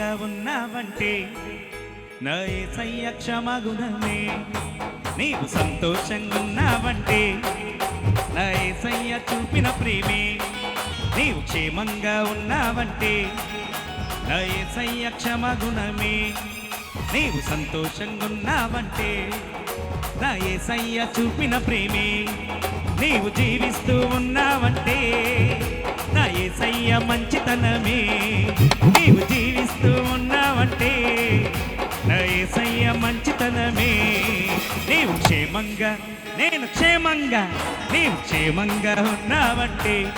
నీగా ఉన్నావంటే నా ఏసయ్య క్షమగుణమే నీవు సంతోషంగా ఉన్నావంటే నా ఏసయ్య చూపిన ప్రేమే? నీవు క్షేమంగా ఉన్నావంటే నా ఏసయ్య క్షమగుణమే నీవు సంతోషంగా ఉన్నావంటే నా ఏసయ్య చూపిన ప్రేమే? నీవు జీవిస్తూ ఉన్నావంటే నా ఏసయ్య మంచితనమే? మంచితనమే నీవు క్షేమంగా నేను క్షేమంగా నీవు క్షేమంగా ఉన్నావంటే.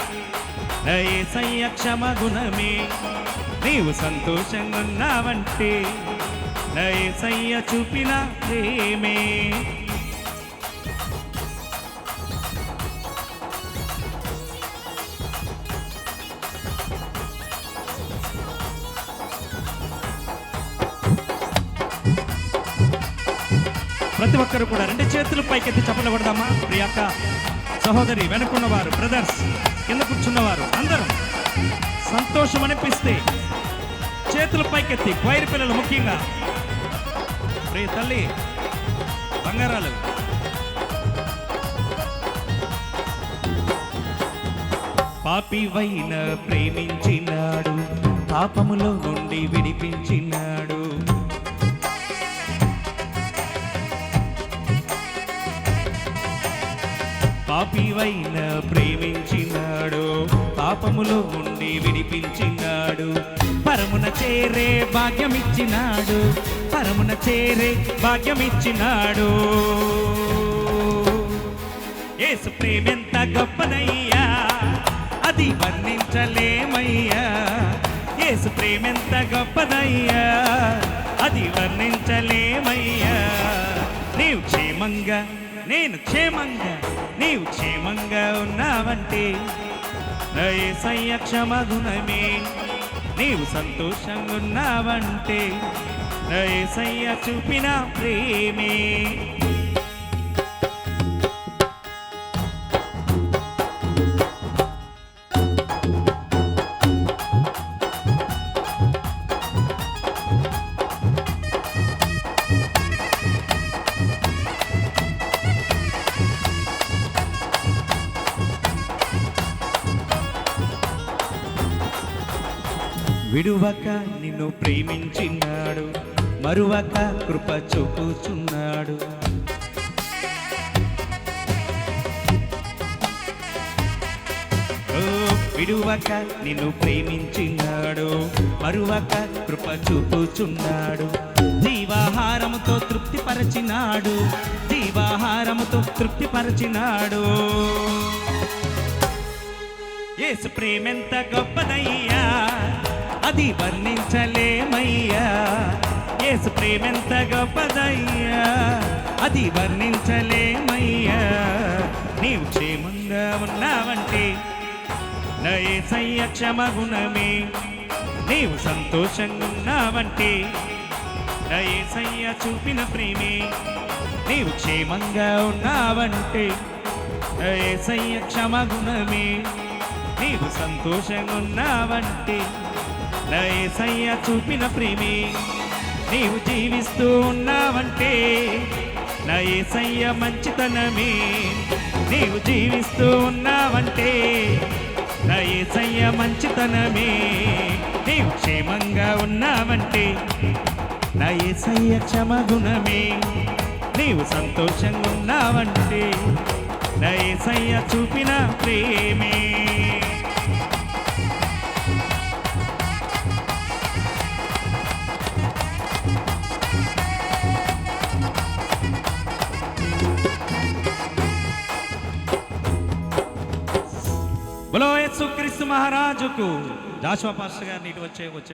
నా ఏసయ్య క్షమగుణమే నీవు సంతోషంగా ఉన్నావంటే. నా ఏసయ్య చూపిన ప్రేమే. ప్రతి ఒక్కరు కూడా రెండు చేతులు పైకెత్తి చప్పట్లు కొడదామా? ప్రియాక సహోదరి వెనుకున్నవారు బ్రదర్స్ కింద కూర్చున్నవారు అందరం సంతోషం అనిపిస్తే చేతులు పైకెత్తి వైరు పిల్లలు ముఖ్యంగా. ప్రియ తల్లి బంగారాలు. పాపివైన ప్రేమించినాడు పాపములో నుండి విడిపించినాడు. పాపివైన ప్రేమించినాడు. పాపములో ఉండి విడిపించినాడు. పరమున చేరే భాగ్యమిచ్చినాడు. పరమున చేరే భాగ్యమిచ్చినాడు. ఏసు ప్రేమెంత గొప్పదయ్యా. అది వర్ణించలేమయ్యా. ఏసు ప్రేమెంత గొప్పదయ్యా. అది వర్ణించలేమయ్యా. నీవు క్షేమంగా నేను క్షేమంగా నీవు క్షేమంగా ఉన్నావంటే నయసయ్య యేసయ్య క్షమగుణమే. నీవు సంతోషంగా ఉన్నావంటే నయసయ్య చూపిన ప్రేమే. విడువక నిన్ను ప్రేమించినాడు మరువక కృప చూపుచున్నాడు. విడువక నిన్ను ప్రేమించినాడు మరువక కృప చూపుచున్నాడు. జీవాహారముతో తృప్తిపరచినాడు జీవాహారముతో తృప్తిపరచినాడు. ఏసు ప్రేమెంత గొప్పదై అది వర్ణించలేమయ్యా. ఏసు ప్రేమెంత గొప్పదయ్యా. అది వర్ణించలేమయ్యా. నీవు క్షేమంగా ఉన్నావంటే నా ఏసయ్య క్షమగుణమే. నీవు సంతోషంగా ఉన్నావంటే నా ఏసయ్య చూపిన ప్రేమే. నీవు క్షేమంగా ఉన్నావంటే నా ఏసయ్య క్షమగుణమే. నీవు సంతోషంగా ఉన్నావంటే నయసయ్య చూపిన ప్రేమే నీవు జీవిస్తూ ఉన్నావంటే నా మంచితనమే నీవు జీవిస్తూ ఉన్నావంటే నా మంచితనమే నీవు క్షేమంగా ఉన్నావంటే నా క్షమగుణమే నీవు సంతోషంగా ఉన్నావంటే నయసయ్య చూపిన ప్రేమే. బలో యేసుక్రీస్తు మహారాజుకు జాషువా పాస్టర్ గారిని ఇటు వచ్చే వచ్చే